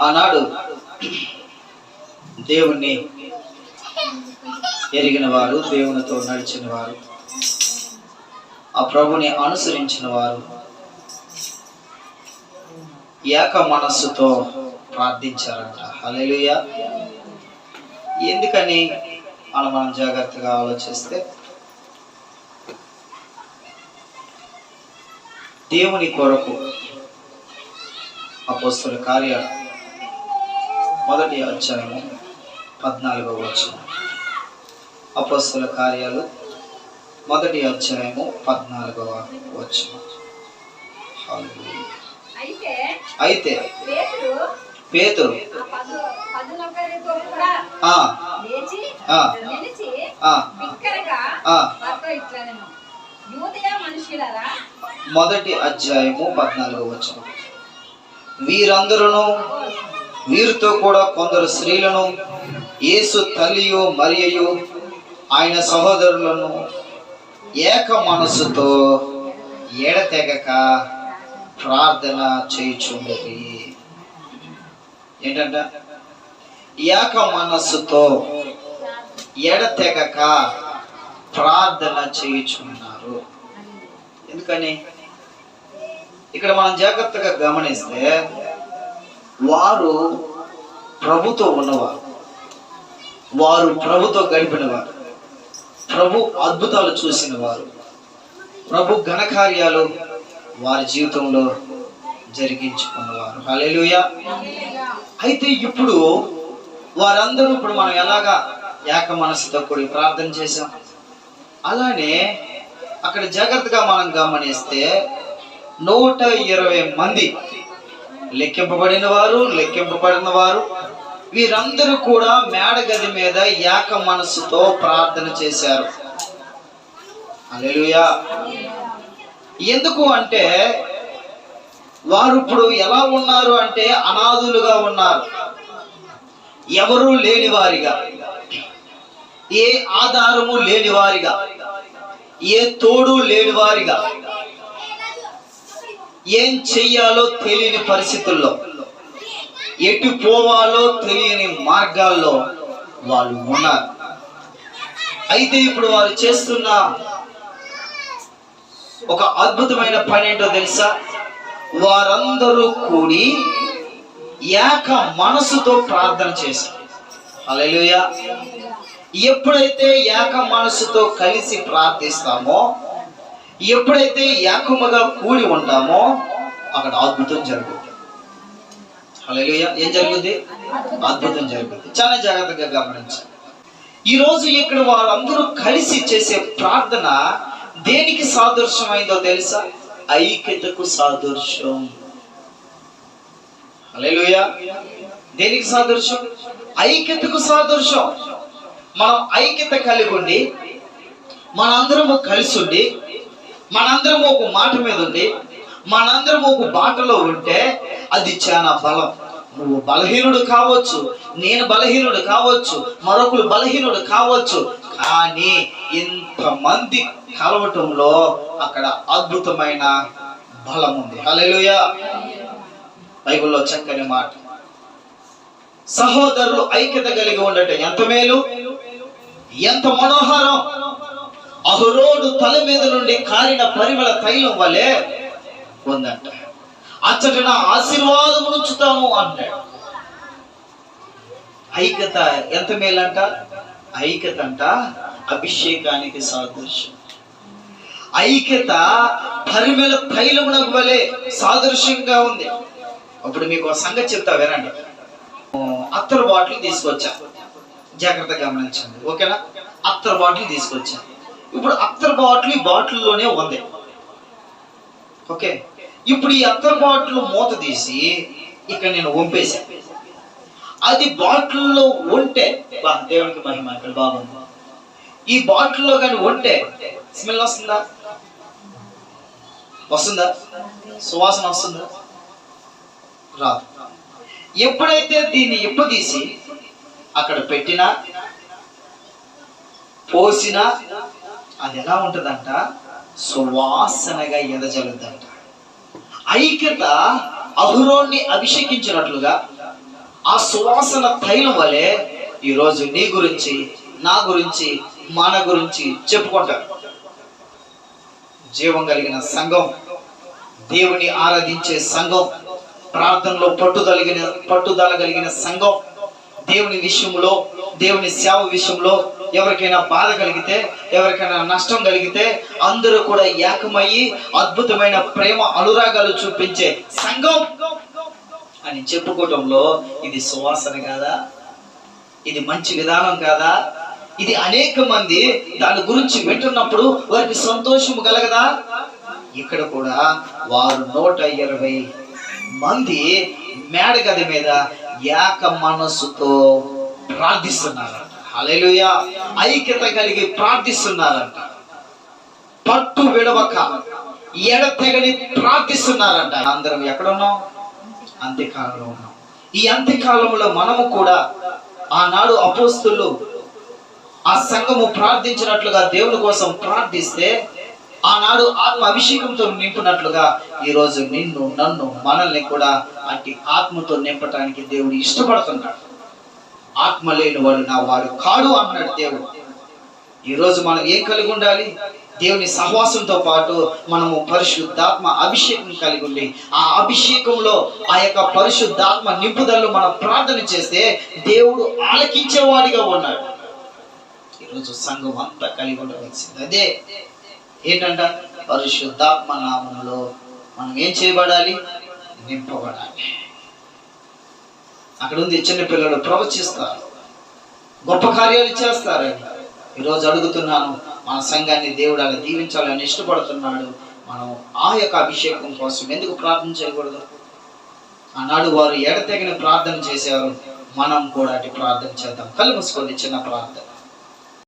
ఆనాడు దేవుణ్ణి ఎరిగిన వారు దేవునితో నడిచిన వారు ఆ ప్రభుని అనుసరించిన వారు ఏక మనస్సుతో ప్రార్థించారంట. హల్లెలూయా. ఎందుకని అలా మనం జాగ్రత్తగా ఆలోచిస్తే? దేవుని కొరకు అపోస్తుల కార్యాలు మొదటి అధ్యాయము పద్నాలుగవ వచ్చిన అపోస్తుల కార్యాలు మొదటి అధ్యాయము పద్నాలుగవ వచ్చిన అయితే పేతురు మొదటి అధ్యాయము పద్నాలుగవ వచ్చిన వీరందరూ వీరితో కూడా కొందరు స్త్రీలను యేసు తల్లియు మరియు ఆయన సహోదరులను ఏక మనసుతో ఎడతెగక ప్రార్థన చేయుచుండేది ఏంటంట? ఏక మనస్సుతో ఎడతెగక ప్రార్థన చేయుచున్నారు. ఎందుకని? ఇక్కడ మనం జాగ్రత్తగా గమనిస్తే వారు ప్రభుతో ఉన్నవారు. వారు ప్రభుతో గడిపిన వారు ప్రభు అద్భుతాలు చూసిన వారు ప్రభు ఘనకార్యాలు వారి జీవితంలో జరిగించుకున్నవారు. హలేలుయ అయితే ఇప్పుడు వారందరూ ఇప్పుడు మనం ఎలాగా ఏక మనసుతో కూడి ప్రార్థన చేశాం? అలానే అక్కడ జాగ్రత్తగా మనం గమనిస్తే నూట ఇరవై మంది లెక్కింపబడిన వారు లెక్కింపబడిన వారు వీరందరూ కూడా మేడగది మీద ఏక మనస్సుతో ప్రార్థన చేశారు. అలెలుయా ఎందుకు అంటే వారు ఇప్పుడు ఎలా ఉన్నారు అంటే అనాథులుగా ఉన్నారు. ఎవరూ లేని వారిగా ఏ ఆధారము లేని వారిగా ఏ తోడు లేని వారిగా ఏం చెయ్యాలో తెలియని పరిస్థితుల్లో ఎటు పోవాలో తెలియని మార్గాల్లో వాళ్ళు ఉన్నారు. అయితే ఇప్పుడు వారు చేస్తున్న ఒక అద్భుతమైన పని ఏంటో తెలుసా? వారందరూ కూడి ఏక మనసుతో ప్రార్థన చేశారు. హల్లెలూయా. ఎప్పుడైతే ఏక మనసుతో కలిసి ప్రార్థిస్తామో ఎప్పుడైతే ఏకముగా కూడి ఉంటామో అక్కడ అద్భుతం జరుగుతుంది. హల్లెలూయా. ఏం జరుగుతుంది అద్భుతం జరుగుతుంది చాలా జాగ్రత్తగా గమనించి ఈరోజు ఇక్కడ వాళ్ళందరూ కలిసి చేసే ప్రార్థన దేనికి సాదృశ్యమైందో తెలుసా? ఐక్యతకు సాదృశ్యం. హల్లెలూయా. దేనికి సాదృశ్యం? ఐక్యతకు సాదృశ్యం. మనం ఐక్యత కలిగి ఉండి మనందరము కలిసి ఉండి మనందరం ఒక మాట మీద ఉండి మనందరం ఒక బాటలో ఉంటే అది చాలా బలం. నువ్వు బలహీనుడు కావచ్చు నేను బలహీనుడు కావచ్చు మరొకరు బలహీనుడు కావచ్చు కానీ ఇంతమంది కలవటంలో అక్కడ అద్భుతమైన బలం ఉంది. హల్లెలూయా. బైబిల్లో చక్కని మాట. సహోదరులు ఐక్యత కలిగి ఉండటం ఎంత మేలు? ఎంత మనోహరం! అహురోడు తల మీద నుండి కారిన పరిమళ తైలం వలె ఉందంట అచ్చట ఆశీర్వాదం ఉంచుతాము అన్నాడు ఐక్యత ఎంత మేలంట? ఐక్యత అంట అభిషేకానికి సాదృశ్యం. ఐక్యత పరిమళ తైలమునకు వలె సాదృశ్యంగా ఉంది. అప్పుడు మీకు సంగతి చెప్తా వినండి. అత్తరు బాటిల్ తీసుకొచ్చా? జాగ్రత్తగా గమనించండి. ఓకేనా? అత్తరు బాటిల్ తీసుకొచ్చాను ఇప్పుడు అత్తరు బాటిల్ ఈ బాటిల్లోనే ఉంది. ఓకే ఇప్పుడు ఈ అత్తరు బాటిల్ మూత తీసి ఇక్కడ నేను వంపేశా. అది బాటిల్లో ఉంటే బా, దేవునికి మహిమ ఇక్కడ బాగుంది. ఈ బాటిల్లో కానీ ఉంటే స్మెల్ వస్తుందా? వస్తుందా? సువాసన వస్తుందా? రాదు. ఎప్పుడైతే దీన్ని ఇప్పదీసి అక్కడ పెట్టినా పోసినా అది ఎలా ఉంటుందంట? సువాసనగా ఎదజలుద్దంట ఐక్యత అహురోన్ని అభిషేకించినట్లుగా ఆ సువాసన తైలం వలె ఈరోజు నీ గురించి నా గురించి మన గురించి చెప్పుకుంటారు. జీవం కలిగిన సంఘం దేవుని ఆరాధించే సంఘం ప్రార్థనలో పట్టుదలిగిన పట్టుదల కలిగిన సంఘం దేవుని విషయంలో దేవుని సేవ విషయంలో ఎవరికైనా బాధ కలిగితే ఎవరికైనా నష్టం కలిగితే అందరూ కూడా ఏకమయ్యి అద్భుతమైన ప్రేమ అనురాగాలు చూపించే సంఘం అని చెప్పుకోవటంలో ఇది సువాసన కాదా? ఇది మంచి విధానం కాదా? ఇది అనేక మంది దాని గురించి వింటున్నప్పుడు వారికి సంతోషం కలగదా? ఇక్కడ కూడా వారు నూట ఇరవై మంది మేడగది మీద ఏక మనస్సుతో ప్రార్థిస్తున్నారు. హల్లెలూయా. ఐక్యత కలిగి ప్రార్థిస్తున్నారంట. పట్టు విడవక ఎడతెగని ప్రార్థిస్తున్నారంట. అందరం ఎక్కడున్నాం? అంత్యకాలంలో ఉన్నాం. ఈ అంత్యకాలంలో మనము కూడా ఆనాడు అపోస్తులు ఆ సంఘము ప్రార్థించినట్లుగా దేవుని కోసం ప్రార్థిస్తే ఆనాడు ఆత్మ అభిషేకంతో నింపినట్లుగా ఈ రోజు నిన్ను నన్ను మనల్ని కూడా అట్టి ఆత్మతో నింపటానికి దేవుడు ఇష్టపడుతున్నాడు ఆత్మ లేని వాడు నా వాడు కాడు అన్నాడు దేవుడు. ఈరోజు మనం ఏం కలిగి ఉండాలి? దేవుని సహవాసంతో పాటు మనము పరిశుద్ధాత్మ అభిషేకం కలిగి ఉండి ఆ అభిషేకంలో ఆ యొక్క పరిశుద్ధాత్మ నింపుదలను మనం ప్రార్థన చేస్తే దేవుడు ఆలకించేవాడిగా ఉన్నాడు. ఈరోజు సంఘం అంతా కలిగి ఉండవలసింది. అదే ఏంటంట? పరిశుద్ధాత్మ నామంలో మనం ఏం చేయబడాలి? నింపబడాలి. అక్కడ ఉంది చిన్న పిల్లలు ప్రవచిస్తారు. గొప్ప కార్యాలు చేస్తారు. ఈరోజు అడుగుతున్నాను మన సంఘాన్ని దేవుడు అలా దీవించాలని ఇష్టపడుతున్నాడు. మనం ఆ యొక్క అభిషేకం కోసం ఎందుకు ప్రార్థన చేయకూడదు? ఆనాడు వారు ఎడతెగిన ప్రార్థన చేశారు. మనం కూడా అటు ప్రార్థన చేద్దాం. కళ్ళు మూసుకోండి చిన్న ప్రార్థన.